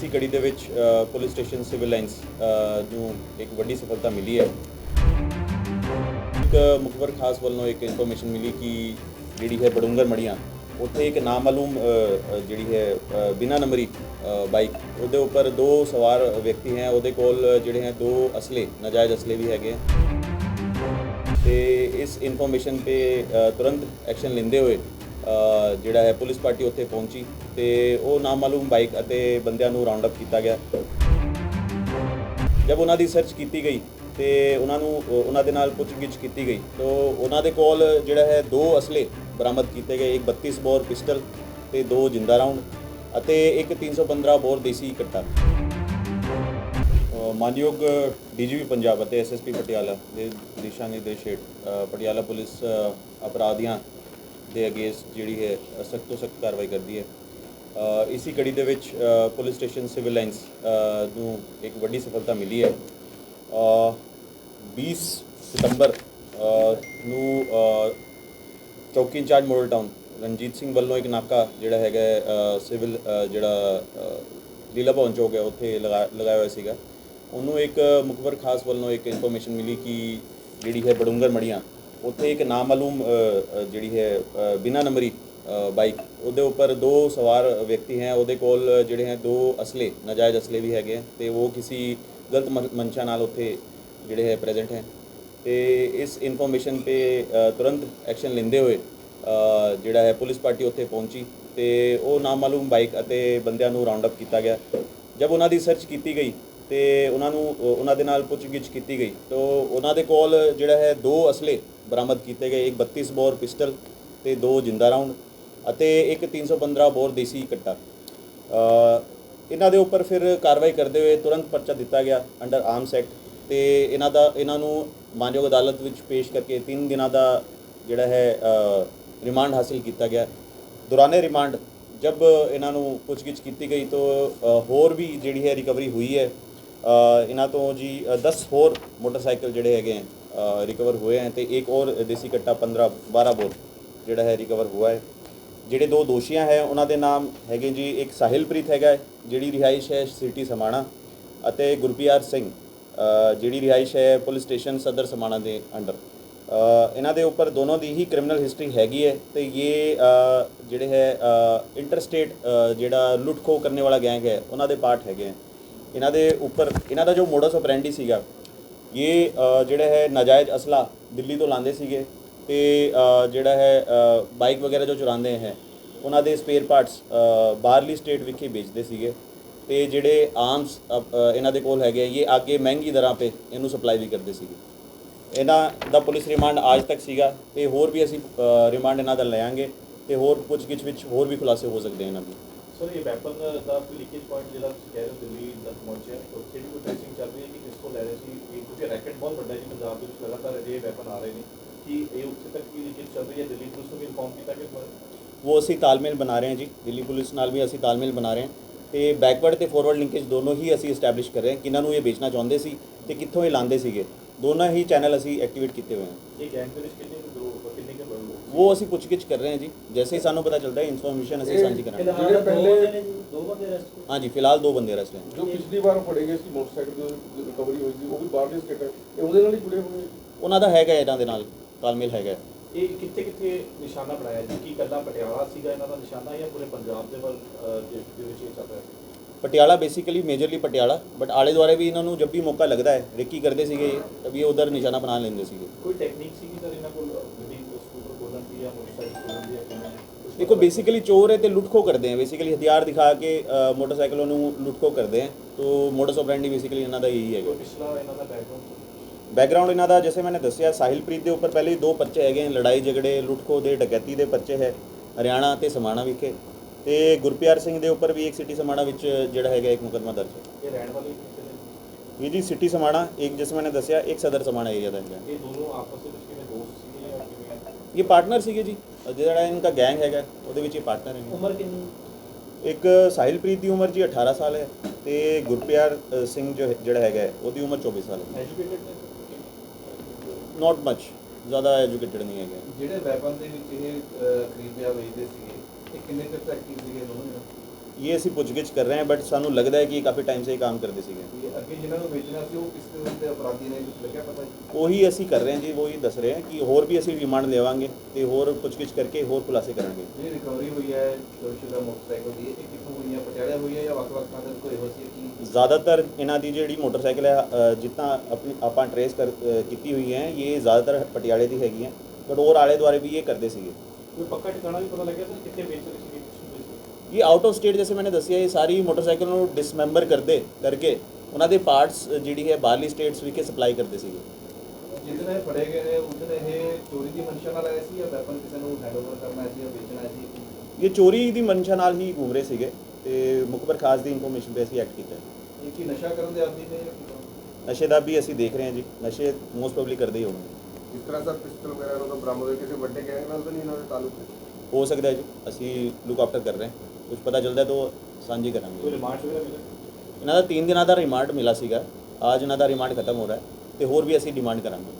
ਇਸੀ ਕੜੀ ਦੇ ਵਿੱਚ ਪੁਲਿਸ ਸਟੇਸ਼ਨ ਸਿਵਲ ਲਾਈਨਸ ਨੂੰ ਇੱਕ ਵੱਡੀ ਸਫਲਤਾ ਮਿਲੀ ਹੈ। ਇੱਕ ਮੁਖਬਰ ਖਾਸ ਵੱਲੋਂ ਇੱਕ ਇਨਫੋਰਮੇਸ਼ਨ ਮਿਲੀ ਕਿ ਜਿਹੜੀ ਹੈ ਬੜੁੰਗਰ ਮੜੀਆਂ ਉੱਥੇ ਇੱਕ ਨਾਮਾਲੂਮ ਜਿਹੜੀ ਹੈ ਅ, ਬਿਨਾਂ ਨੰਬਰੀ ਬਾਈਕ ਉਹਦੇ ਉੱਪਰ ਦੋ ਸਵਾਰ ਵਿਅਕਤੀ ਹੈ ਉਹਦੇ ਕੋਲ ਜਿਹੜੇ ਹੈ ਦੋ ਅਸਲੇ ਨਾਜਾਇਜ਼ ਅਸਲੇ ਵੀ ਹੈਗੇ ਹੈ। ਤੇ ਇਸ ਇਨਫੋਰਮੇਸ਼ਨ ਤੇ ਤੁਰੰਤ ਐਕਸ਼ਨ ਲੈਂਦੇ ਹੋਏ ਜਿਹੜਾ ਹੈ ਪੁਲਿਸ ਪਾਰਟੀ ਉੱਥੇ ਪਹੁੰਚੀ ਤੇ ਉਹ ਨਾਮਾਲੂਮ ਬਾਈਕ ਅਤੇ ਬੰਦਿਆਂ ਨੂੰ ਰਾਉਂਡ ਅਪ ਕੀਤਾ ਗਿਆ। ਜਦ ਉਹਨਾਂ ਦੀ ਸਰਚ ਕੀਤੀ ਗਈ ਤੇ ਉਹਨਾਂ ਨੂੰ ਉਹਨਾਂ ਦੇ ਨਾਲ ਪੁੱਛਗਿੱਛ ਕੀਤੀ ਗਈ ਤਾਂ ਉਹਨਾਂ ਦੇ ਕੋਲ ਜਿਹੜਾ ਹੈ ਦੋ ਅਸਲੇ ਬਰਾਮਦ ਕੀਤੇ ਗਏ ਇੱਕ 32 ਬੋਰ ਪਿਸਟਲ ਤੇ ਦੋ ਜਿੰਦਾ ਰਾਉਂਡ ਅਤੇ ਇੱਕ 315 ਬੋਰ ਦੇਸੀ ਕੱਟਾ ਅ, ਮਾਨਯੋਗ ਡੀਜੀਪੀ ਪੰਜਾਬ ਅਤੇ ਐਸਐਸਪੀ ਪਟਿਆਲਾ ਦੇ ਦਿਸ਼ਾ ਨਿਰਦੇਸ਼ ਹੇਠ ਪਟਿਆਲਾ ਪੁਲਿਸ ਅ, ਅਪਰਾਧੀਆਂ ਦੇ ਅਗੇਂਸਟ ਜਿਹੜੀ ਹੈ ਸਖਤ ਤੋਂ ਸਖਤ ਕਾਰਵਾਈ ਕਰਦੀ ਹੈ। ਅ, ਇਸੀ ਕੜੀ ਦੇ ਵਿੱਚ ਪੁਲਿਸ ਸਟੇਸ਼ਨ ਸਿਵਲ ਲਾਈਨਸ ਨੂੰ ਇੱਕ ਵੱਡੀ ਸਫਲਤਾ ਮਿਲੀ ਹੈ। ਅ, 20 ਸਤੰਬਰ ਨੂੰ ਚੌਕੀ incharge model town Ranjit Singh ਵੱਲੋਂ ਇੱਕ ਨਾਕਾ ਜਿਹੜਾ ਹੈਗਾ ਸਿਵਲ ਜਿਹੜਾ ਅ, ਲੀਲਾ ਭਵਨ ਚੌਕ ਹੈ ਉੱਥੇ ਲਗਾ ਲਗਾਇਆ ਹੋਇਆ ਸੀਗਾ। ਉਹਨੂੰ ਇੱਕ ਮੁਖਬਰ ਖਾਸ ਵੱਲੋਂ ਇੱਕ ਇਨਫੋਰਮੇਸ਼ਨ ਮਿਲੀ ਕਿ ਜਿਹੜੀ ਹੈ ਬੜੁੰਗਰ ਮੜੀਆਂ ਉੱਥੇ ਇੱਕ ਨਾਮਾਲੂਮ ਜਿਹੜੀ ਹੈ ਅ, ਬਿਨਾਂ ਨੰਬਰੀ ਬਾਈਕ ਉਹਦੇ ਉੱਪਰ ਦੋ ਸਵਾਰ ਵਿਅਕਤੀ ਹੈ ਉਹਦੇ ਕੋਲ ਜਿਹੜੇ ਹੈ ਦੋ ਅਸਲੇ ਨਾਜਾਇਜ਼ ਅਸਲੇ ਵੀ ਹੈਗੇ ਹੈ ਤੇ ਉਹ ਕਿਸੇ ਗਲਤ ਮਨ- ਮਨਸ਼ਾ ਨਾਲ ਉੱਥੇ ਜਿਹੜੇ ਹੈ ਪ੍ਰੈਜ਼ੈਂਟ ਹੈ ਤੇ ਇਸ ਇਨਫੋਰਮੇਸ਼ਨ ਤੇ ਤੁਰੰਤ ਐਕਸ਼ਨ ਲੈਂਦੇ ਹੋਏ ਜਿਹੜਾ ਹੈ ਪੁਲਿਸ ਪਾਰਟੀ ਉੱਥੇ ਪਹੁੰਚੀ ਤੇ ਉਹ ਨਾਮਾਲੂਮ ਬਾਈਕ ਅਤੇ ਬੰਦਿਆਂ ਨੂੰ ਰਾਉਂਡ ਅਪ ਕੀਤਾ ਗਿਆ। ਜਦ ਉਹਨਾਂ ਦੀ ਸਰਚ ਕੀਤੀ ਗਈ ਤੇ ਉਹਨਾਂ ਨੂੰ ਉਹਨਾਂ ਦੇ ਨਾਲ ਪੁੱਛਗਿੱਛ ਕੀਤੀ ਗਈ ਤਾਂ ਉਹਨਾਂ ਦੇ ਕੋਲ ਜਿਹੜਾ ਹੈ ਦੋ ਅਸਲੇ ਬਰਾਮਦ ਕੀਤੇ ਗਏ। ਇੱਕ 32 ਬੋਰ ਪਿਸਟਲ ਤੇ ਦੋ ਜਿੰਦਾ ਰਾਉਂਡ ਅਤੇ ਇੱਕ 315 ਬੋਰ ਦੇਸੀ ਕੱਟਾ। ਇਹਨਾਂ ਦੇ ਉੱਪਰ ਫਿਰ ਕਾਰਵਾਈ ਕਰਦੇ ਹੋਏ ਤੁਰੰਤ ਪਰਚਾ ਦਿੱਤਾ ਗਿਆ ਅੰਡਰ ਆਰਮਸ ਐਕਟ ਤੇ ਇਹਨਾਂ ਦਾ ਇਹਨਾਂ ਨੂੰ ਮਾਨਯੋਗ ਅਦਾਲਤ ਵਿੱਚ ਪੇਸ਼ ਕਰਕੇ 3 ਦਿਨਾਂ ਦਾ ਜਿਹੜਾ ਹੈ ਰਿਮਾਂਡ ਹਾਸਿਲ ਕੀਤਾ ਗਿਆ। ਦੌਰਾਨੇ ਰਿਮਾਂਡ ਜਬ ਇਹਨਾਂ ਨੂੰ ਪੁੱਛਗਿੱਛ ਕੀਤੀ ਗਈ ਤਾਂ ਹੋਰ ਵੀ ਜਿਹੜੀ ਹੈ ਰਿਕਵਰੀ ਹੋਈ ਹੈ। ਇਹਨਾਂ ਤੋਂ ਜੀ ਅ, 10 ਹੋਰ ਮੋਟਰਸਾਈਕਲ ਜਿਹੜੇ ਹੈਗੇ ਹੈ। ਰਿਕਵਰ ਹੋਏ ਹਨ ਤੇ ਇੱਕ ਹੋਰ ਦੇਸੀ ਕੱਟਾ 15 12 ਬੋਰ ਜਿਹੜਾ ਹੈ ਰਿਕਵਰ ਹੋਇਆ ਹੈ। ਜਿਹੜੇ ਦੋ ਦੋਸ਼ੀਆਂ ਹੈ, ਉਹਨਾਂ ਦੇ ਨਾਮ ਹੈਗੇ ਜੀ, ਇੱਕ ਸਾਹਿਲਪ੍ਰੀਤ ਹੈਗਾ ਜਿਹੜੀ ਰਿਹਾਇਸ਼ ਹੈ ਸਿਟੀ ਸਮਾਣਾ ਅਤੇ ਗੁਰਪਿਆਰ ਸਿੰਘ ਜਿਹੜੀ ਰਿਹਾਇਸ਼ ਹੈ ਪੁਲਿਸ ਸਟੇਸ਼ਨ ਸਦਰ ਸਮਾਣਾ ਦੇ ਅੰਡਰ। ਇਹਨਾਂ ਦੇ ਉੱਪਰ ਦੋਨੋਂ ਦੀ ਹੀ ਕ੍ਰਿਮੀਨਲ ਹਿਸਟਰੀ ਹੈਗੀ ਹੈ ਤੇ ਇਹ ਜਿਹੜੇ ਹੈ ਇੰਟਰਸਟੇਟ ਜਿਹੜਾ ਲੁੱਟ ਖੋਹ ਕਰਨੇ ਵਾਲਾ ਗੈਂਗ ਹੈ, ਉਹਨਾਂ ਦੇ ਪਾਰਟ ਹੈਗੇ ਹੈ। ਇਹਨਾਂ ਦੇ ਉੱਪਰ, ਇਹਨਾਂ ਦਾ ਜੋ ਮੋਡਸ ਆਪਰੈਂਡੀ ਸੀਗਾ ਇਹ ਜਿਹੜਾ ਹੈ ਨਾਜਾਇਜ਼ ਅਸਲਾ ਦਿੱਲੀ ਤੋਂ ਲਾਉਂਦੇ ਸੀਗੇ ਤੇ ਜਿਹੜਾ ਹੈ ਬਾਈਕ ਵਗੈਰਾ ਜੋ ਚੁਰਾਉਂਦੇ ਹੈ, ਉਹਨਾਂ ਦੇ ਸਪੇਅਰ ਪਾਰਟਸ ਬਾਹਰਲੀ ਸਟੇਟ ਵਿਖੇ ਵੇਚਦੇ ਸੀਗੇ ਤੇ ਜਿਹੜੇ ਆਰਮਸ ਇਹਨਾਂ ਦੇ ਕੋਲ ਹੈਗੇ ਇਹ ਅੱਗੇ ਮਹਿੰਗੀ ਦਰਾਂ ਤੇ ਇਹਨੂੰ ਸਪਲਾਈ ਵੀ ਕਰਦੇ ਸੀਗੇ। ਇਹਨਾਂ ਦਾ ਪੁਲਿਸ ਰਿਮਾਂਡ ਅੱਜ ਤੱਕ ਸੀਗਾ ਤੇ ਹੋਰ ਵੀ ਅਸੀਂ ਰਿਮਾਂਡ ਇਹਨਾਂ ਦਾ ਲਿਆਂਗੇ ਤੇ ਹੋਰ ਪੁੱਛਗਿੱਛ ਵਿੱਚ ਹੋਰ ਵੀ ਖੁਲਾਸੇ ਹੋ ਸਕਦੇ ਇਹਨਾਂ ਦੇ। ਵੀ ਕੋਈ ਟੈਸਟਿੰਗ ਚੱਲ ਰਹੀ ਹੈ ਕਿ ਕਿਸ ਤੋਂ ਲੈ ਰਹੇ ਸੀ? ਇਹ ਕਿਉਂਕਿ ਰੈਕਟ ਬਹੁਤ ਵੱਡਾ ਹੈ ਜੀ ਪੰਜਾਬ ਦੇ ਵਿੱਚ ਲਗਾਤਾਰ ਅਜਿਹੇ ਵੈਪਨ ਆ ਰਹੇ ਨੇ। ਕਿ ਇਹ ਉੱਥੇ ਤੱਕ ਵੀ ਲੀਕੇਜ ਚੱਲ ਰਹੀ ਹੈ? ਦਿੱਲੀ ਪੁਲਿਸ ਨੂੰ ਵੀ ਇਨਫੋਰਮ ਕੀਤਾ ਕਿ ਉਹ ਅਸੀਂ ਤਾਲਮੇਲ ਬਣਾ ਰਹੇ ਹਾਂ ਜੀ। ਦਿੱਲੀ ਪੁਲਿਸ ਨਾਲ ਵੀ ਅਸੀਂ ਤਾਲਮੇਲ ਬਣਾ ਰਹੇ ਹਾਂ। ਤੇ ਬੈਕਵਰਡ ਤੇ ਫਾਰਵਰਡ ਲਿੰਕੇਜ ਦੋਨੋਂ ਹੀ ਅਸੀਂ ਐਸਟੈਬਲਿਸ਼ ਕਰ ਰਹੇ ਹਾਂ। ਕਿਹਨਾਂ ਨੂੰ ਇਹ ਵੇਚਣਾ ਚਾਹੁੰਦੇ ਸੀ ਤੇ ਕਿੱਥੋਂ ਇਹ ਲਾਉਂਦੇ ਸੀਗੇ? ਦੋਨੋਂ ਹੀ ਚੈਨਲ ਅਸੀਂ ਐਕਟੀਵੇਟ ਕੀਤੇ ਹੋਏ ਹਨ ਇਹ ਗੈਂਗ ਦੇ ਵਿੱਚ ਕਿੰਨੇ ਕੁ ਗਰੋਹ ਕਿੰਨੇ ਕੁ ਲੋਕ ਉਹ ਅਸੀਂ ਪੁੱਛਗਿੱਛ ਕਰ ਰਹੇ ਹਾਂ ਜੀ ਜੈਸੇ ਹੀ ਸਾਨੂੰ ਪਤਾ ਚੱਲਦਾ ਹੈ ਇਨਫੋਰਮੇਸ਼ਨ ਅਸੀਂ ਸਾਂਝੀ ਕਰਾਂਗੇ ਜਿਹੜੇ ਪਹਿਲੇ ਦੋ ਬੰਦੇ ਅਰੈਸਟ ਹਾਂਜੀ ਫਿਲਹਾਲ ਦੋ ਬੰਦੇ ਅਰੈਸਟ ਹੈ ਜੋ ਪਿਛਲੀ ਵਾਰ ਫੜੇ ਗਏ ਸੀ ਮੋਟਰਸਾਈਕਲ ਦੀ ਰਿਕਵਰੀ ਹੋਈ ਸੀ ਉਹ ਵੀ ਬਾਹਰਲੇ ਸਟੇਟ ਹੈ ਇਹ ਉਹਦੇ ਨਾਲ ਹੀ ਜੁੜੇ ਹੋਏ ਨੇ ਉਹਨਾਂ ਦਾ ਹੈਗਾ ਇਹਨਾਂ ਦੇ ਨਾਲ ਤਾਲਮੇਲ ਹੈਗਾ ਇਹ ਕਿੱਥੇ ਕਿੱਥੇ ਨਿਸ਼ਾਨਾ ਬਣਾਇਆ ਜੀ ਕੀ ਕੱਲਾ ਪਟਿਆਲਾ ਸੀਗਾ ਇਹਨਾਂ ਦਾ ਨਿਸ਼ਾਨਾ ਜਾਂ ਪੂਰੇ ਪੰਜਾਬ ਦੇ ਵੱਲ ਦੇ ਵਿੱਚ ਇਹ ਚੱਲ ਰਿਹਾ ਸੀ Patiala basically majorly Patiala but ਆਲੇ ਦੁਆਲੇ ਵੀ ਇਹਨਾਂ ਨੂੰ ਜਬ ਵੀ ਮੌਕਾ ਲੱਗਦਾ ਹੈ ਰੇਕੀ ਕਰਦੇ ਸੀਗੇ ਇਹ, ਤभी ਉਧਰ ਨਿਸ਼ਾਨਾ ਬਣਾ ਲੈਂਦੇ ਸੀਗੇ। ਕੋਈ ਟੈਕਨੀਕ ਸੀਗੀ ਸਰ ਇਹਨਾਂ ਕੋਲ ਗੱਡੀ ਸਕੂਟਰ ਖੋਲਣ ਦੀ ਜਾਂ ਮੋਟਰਸਾਈਕਲ ਖੋਲਣ ਦੀ ਜਾਂ ਕਿਵੇਂ ਕੁਛ ਦੇਖੋ ਚੋਰ ਹੈ ਤੇ ਲੁੱਟਖੋ ਕਰਦੇ ਹੈ। ਬੇਸਿਕਲੀ ਹਥਿਆਰ ਦਿਖਾ ਕੇ ਅ, ਮੋਟਰਸਾਈਕਲੋਂ ਨੂੰ ਲੁੱਟਖੋ ਕਰਦੇ ਹੈ। ਤੋ ਮੋਡਸ ਆਪਰੈਂਡੀ ਬੇਸਿਕਲੀ ਇਹਨਾਂ ਦਾ ਇਹੀ ਦਾ ਬੈਕਗ੍ਰਾਉਂਡ ਇਹਨਾਂ ਦਾ ਜੈਸੇ ਮੈंने ਦੱਸਿਆ ਸਾਹਿਲਪ੍ਰੀਤ ਦੇ ਉੱਪਰ ਪਹਿਲੇ ਹੀ ਦੋ ਪਰਚੇ ਹੈਗੇ ਹਨ। ਲੜਾਈ ਝਗੜੇ ਲੁੱਟਖੋ ਦੇ ਡਕੈਤੀ ਦੇ ਪਰਚੇ ਹੈ। ਹਰਿਆਣਾ ਤੇ ਸਮਾਣਾ ਵਿਖੇ। ਤੇ ਗੁਰਪਿਆਰ ਸਿੰਘ ਦੇ ਉੱਪਰ ਵੀ ਇੱਕ ਸਿਟੀ ਸਮਾਣਾ ਵਿੱਚ ਜਿਹੜਾ ਹੈਗਾ ਇੱਕ ਮੁਕੱਦਮਾ ਦਰਜ ਹੈ। ਇਹ ਰਹਿਣ ਵਾਲੇ ਇਹ ਜੀ ਸਿਟੀ ਸਮਾਣਾ ਇੱਕ ਜਿਸ ਮੈंने ਦੱਸਿਆ ਇੱਕ ਸਦਰ ਸਮਾਣਾ ਏਰੀਆ ਦਾ ਹੈਗਾ। ਇਹ ਦੋਨੋਂ ਆਪਸ ਵਿੱਚ ਕਿਵੇਂ ਦੋਸਤ ਕਿਵੇਂ ਇਹ ਪਾਰਟਨਰ ਸੀਗੇ ਜੀ। ਜਿਹੜਾ ਇਹਨਾਂ ਦਾ ਗੈਂਗ ਹੈਗਾ ਉਹਦੇ ਵਿੱਚ ਇਹ ਪਾਰਟਨਰ ਹੈ ਉਮਰ ਕਿੰਨੀ? ਇੱਕ ਸਾਹਿਲਪ੍ਰੀਤ ਦੀ ਉਮਰ ਜੀ 18 ਸਾਲ ਹੈ ਤੇ ਗੁਰਪਿਆਰ ਸਿੰਘ ਜੋ ਜਿਹੜਾ ਹੈਗਾ ਉਹਦੀ ਉਮਰ 24 ਸਾਲ ਹੈ। ਐਜੂਕੇਟਡ ਨੇ? ਨਾਟ ਮੱਚ ਜ਼ਿਆਦਾ ਐਜੂਕੇਟਡ ਨਹੀਂ ਹੈਗੇ। ਜਿਹੜੇ ਵੈਪਨ ਦੇ ਵਿੱਚ ਇਹ ਖਰੀਦਿਆ ਵੇਚਦੇ ਸੀਗੇ ਇਹ ਕਿੰਨੇ ਤੱਕ ਐਕਟਿਵ ਸੀਗੇ ਦੋਨੋਂ ਇਹ ਅਸੀਂ ਪੁੱਛਗਿੱਛ ਕਰ ਰਹੇ ਹਾਂ ਬਟ ਸਾਨੂੰ ਲੱਗਦਾ ਹੈ ਕਿ ਇਹ ਕਾਫੀ ਟਾਈਮ ਸੇ ਇਹ ਕੰਮ ਕਰਦੇ ਸੀਗੇ। ਇਹ ਅੱਗੇ ਜਿਨ੍ਹਾਂ ਨੂੰ ਵੇਚਣਾ ਸੀ ਉਹ ਕਿਸ ਦੇ ਅਪਰਾਧੀ ਨੇ ਕੁਝ ਲੱਗਿਆ ਪਤਾ ਜੀ? ਉਹੀ ਅਸੀਂ ਕਰ ਰਹੇ ਹਾਂ ਜੀ ਉਹੀ ਦੱਸ ਰਹੇ ਹਾਂ ਕਿ ਹੋਰ ਵੀ ਅਸੀਂ ਰਿਮਾਂਡ ਲਵਾਂਗੇ ਤੇ ਹੋਰ ਪੁੱਛਗਿੱਛ ਕਰਕੇ ਹੋਰ ਖੁਲਾਸੇ ਕਰਾਂਗੇ। ਜਿਹੜੀ ਰਿਕਵਰੀ ਹੋਈ ਹੈ ਦੋਸ਼ੀ ਦਾ ਮੋਟਰਸਾਈਕਲ ਦੀ ਇਹ ਕਿੱਥੋਂ ਹੋਈ ਹੈ ਪਟਿਆਲਾ ਹੋਈ ਹੈ ਜਾਂ ਵੱਖ-ਵੱਖ ਥਾਂ ਤੇ ਕੋਈ ਹੋਈ ਸੀ ਕੀ? ਜ਼ਿਆਦਾਤਰ ਇਹਨਾਂ ਦੀ ਜਿਹੜੀ ਮੋਟਰਸਾਈਕਲ ਹੈ ਜਿੱਦਾਂ ਆਪਣੀ ਆਪਾਂ ਟਰੇਸ ਕਰ ਕੀਤੀ ਹੋਈ ਹੈ ਇਹ ਜ਼ਿਆਦਾਤਰ ਪਟਿਆਲੇ ਦੀ ਹੈਗੀ ਹੈ ਬਟ ਹੋਰ ਆਲੇ ਦੁਆਲੇ ਵੀ ਇਹ ਕਰਦੇ ਸੀਗੇ। ਕੋਈ ਪੱਕਾ ਠਿਕਾਣਾ ਵੀ ਪਤਾ ਲੱਗਿਆ ਸਰ ਕਿੱਥੇ ਵੇਚ ਰਹੇ ਸੀ ਇਹ ਆਊਟ ਆਫ ਸਟੇਟ ਜੈਸੇ ਮੈंने ਦੱਸਿਆ ਇਹ ਸਾਰੀ ਮੋਟਰਸਾਈਕਲ ਨੂੰ ਡਿਸਮੈਂਬਰ ਕਰਦੇ ਕਰਕੇ ਉਹਨਾਂ ਦੇ ਪਾਰਟਸ ਜਿਹੜੀ ਹੈ ਬਾਹਰਲੀ ਸਟੇਟਸ ਵਿਖੇ ਸਪਲਾਈ ਕਰਦੇ ਸੀਗੇ ਇਹ ਫੜੇ ਗਏ ਨੇ ਉਸ ਦਿਨ ਇਹ ਚੋਰੀ ਦੀ ਮਨਸ਼ਾ ਨਾਲ ਆਏ ਸੀ ਜਾਂ ਵੈਪਨ ਕਿਸੇ ਨੂੰ ਹੈਂਡਓਵਰ ਕਰਨਾ ਸੀ ਜਾਂ ਵੇਚਣਾ ਸੀ ਇਹ ਚੋਰੀ ਦੀ ਮਨਸ਼ਾ ਨਾਲ ਹੀ ਘੁੰਮ ਰਹੇ ਸੀਗੇ ਤੇ ਮੁਖਬਰ ਖਾਸ ਦੀ ਇਨਫੋਰਮੇਸ਼ਨ ਤੇ ਅਸੀਂ ਐਕਟ ਕੀਤਾ। ਇਹ ਕੀ ਨਸ਼ਾ ਕਰਨ ਦੇ ਆਦੀ ਨੇ ਜਾਂ ਕਿੱਦਾਂ? ਨਸ਼ੇ ਦਾ ਵੀ ਅਸੀਂ ਦੇਖ ਰਹੇ ਹਾਂ ਜੀ ਨਸ਼ੇ ਮੋਸਟ ਪ੍ਰੋਬਬਲੀ ਕਰਦੇ ਹੀ ਹੋਣਗੇ ਜਿਸ ਤਰ੍ਹਾਂ ਸਰ ਪਿਸਟਲ ਵਗੈਰਾ ਉਹਨਾਂ ਤੋਂ ਬਰਾਮਦ ਹੋਏ ਕਿਸੇ ਵੱਡੇ ਗੈਂਗ ਨਾਲ ਤਾਂ ਨਹੀਂ ਇਹਨਾਂ ਦੇ ਤਾਲੁਕ ਹੈ? ਹੋ ਸਕਦਾ ਹੈ ਜੀ ਅਸੀਂ ਲੁੱਕ ਆਫਟਰ ਕਰ ਰਹੇ ਹਾਂ ਕੁਝ ਪਤਾ ਚੱਲਦਾ ਤਾਂ ਸਾਂਝੀ ਕਰਾਂਗੇ। ਰਿਮਾਂਡ ਵਗੈਰਾ ਮਿਲਿਆ? ਇਹਨਾਂ ਦਾ 3 ਦਿਨਾਂ ਦਾ ਰਿਮਾਂਡ ਮਿਲਾ ਸੀਗਾ। ਅੱਜ ਇਹਨਾਂ ਦਾ ਰਿਮਾਂਡ ਖਤਮ ਹੋ ਰਿਹਾ ਹੈ ਤੇ ਹੋਰ ਵੀ ਅਸੀਂ ਡਿਮਾਂਡ ਕਰਾਂਗੇ।